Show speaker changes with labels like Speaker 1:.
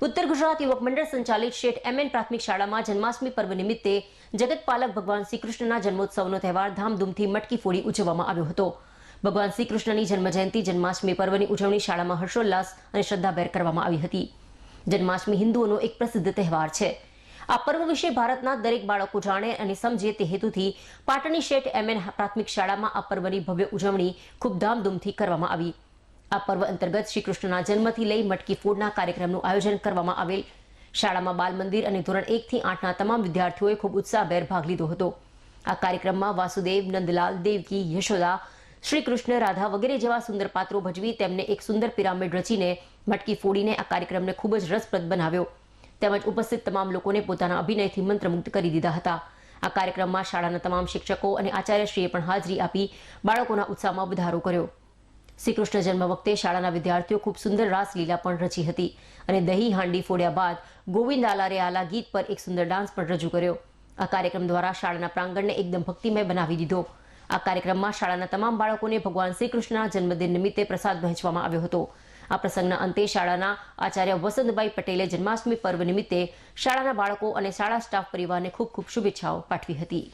Speaker 1: ઉત્તર ગુજરાત યુવક મંડળ સંચાલિત શેઠ એમએન પ્રાથમિક શાળામાં જન્માષ્ટમી પર્વ નિમિત્તે જગતપાલક ભગવાન શ્રીકૃષ્ણના જન્મોત્સવનો તહેવાર ધામધૂમથી મટકી ફોડી ઉજવવામાં આવ્યો હતો. ભગવાન શ્રી કૃષ્ણની જન્મજયંતિ, જન્માષ્ટમી પર્વની ઉજવણી શાળામાં હર્ષોલ્લાસ અને શ્રદ્ધાભેર કરવામાં આવી હતી. જન્માષ્ટમી હિન્દુઓનો એક પ્રસિદ્ધ તહેવાર છે. આ પર્વ વિશે ભારતના દરેક બાળકો જાણે અને સમજે તે હેતુથી પાટણની શેઠ એમ એન પ્રાથમિક શાળામાં આ પર્વની ભવ્ય ઉજવણી ખૂબ ધામધૂમથી કરવામાં આવી. આ પર્વ અંતર્ગત શ્રી કૃષ્ણના જન્મથી લઈ મટકી ફોડના કાર્યક્રમનું આયોજન કરવામાં આવેલ. શાળામાં બાલ મંદિર અને ધોરણ એક થી આઠના તમામ વિદ્યાર્થીઓએ ખૂબ ઉત્સાહભેર ભાગ લીધો હતો. આ કાર્યક્રમમાં વાસુદેવ, નંદલાલ, દેવકી, યશોદા શ્રી કૃષ્ણ રાધા વગેરે જેવા સુંદર પાત્રો ભજવી તેમને એક સુંદર પિરામિડ રચીને મટકી ફોડીને આ કાર્યક્રમને ખૂબ જ રસપ્રદ બનાવ્યો. તેમજ ઉપસ્થિત તમામ લોકોને પોતાના અભિનયથી મંત્રમુગ્ધ કરી દીધા હતા. આ કાર્યક્રમમાં શાળાના તમામ શિક્ષકો અને આચાર્યશ્રીએ પણ હાજરી આપી બાળકોના ઉત્સાહમાં વધારો કર્યો. શ્રી કૃષ્ણ જન્મ વખતે શાળાના વિદ્યાર્થીઓ ખૂબ સુંદર રાસલીલા પણ રચી હતી અને દહીં હાંડી ફોડ્યા બાદ ગોવિંદ આલારે આલા ગીત પર એક સુંદર ડાન્સ પણ રજૂ કર્યો. આ કાર્યક્રમ દ્વારા શાળાના પ્રાંગણને એકદમ ભક્તિમય બનાવી દીધો. આ કાર્યક્રમમાં શાળાના તમામ બાળકોને ભગવાન શ્રી કૃષ્ણના જન્મદિન નિમિત્તે પ્રસાદ વહેંચવામાં આવ્યો હતો. આ પ્રસંગના અંતે શાળાના આચાર્ય વસંતભાઈ પટેલે જન્માષ્ટમી પર્વ નિમિત્તે શાળાના બાળકો અને શાળા સ્ટાફ પરિવારને ખૂબ ખૂબ શુભેચ્છાઓ પાઠવી હતી.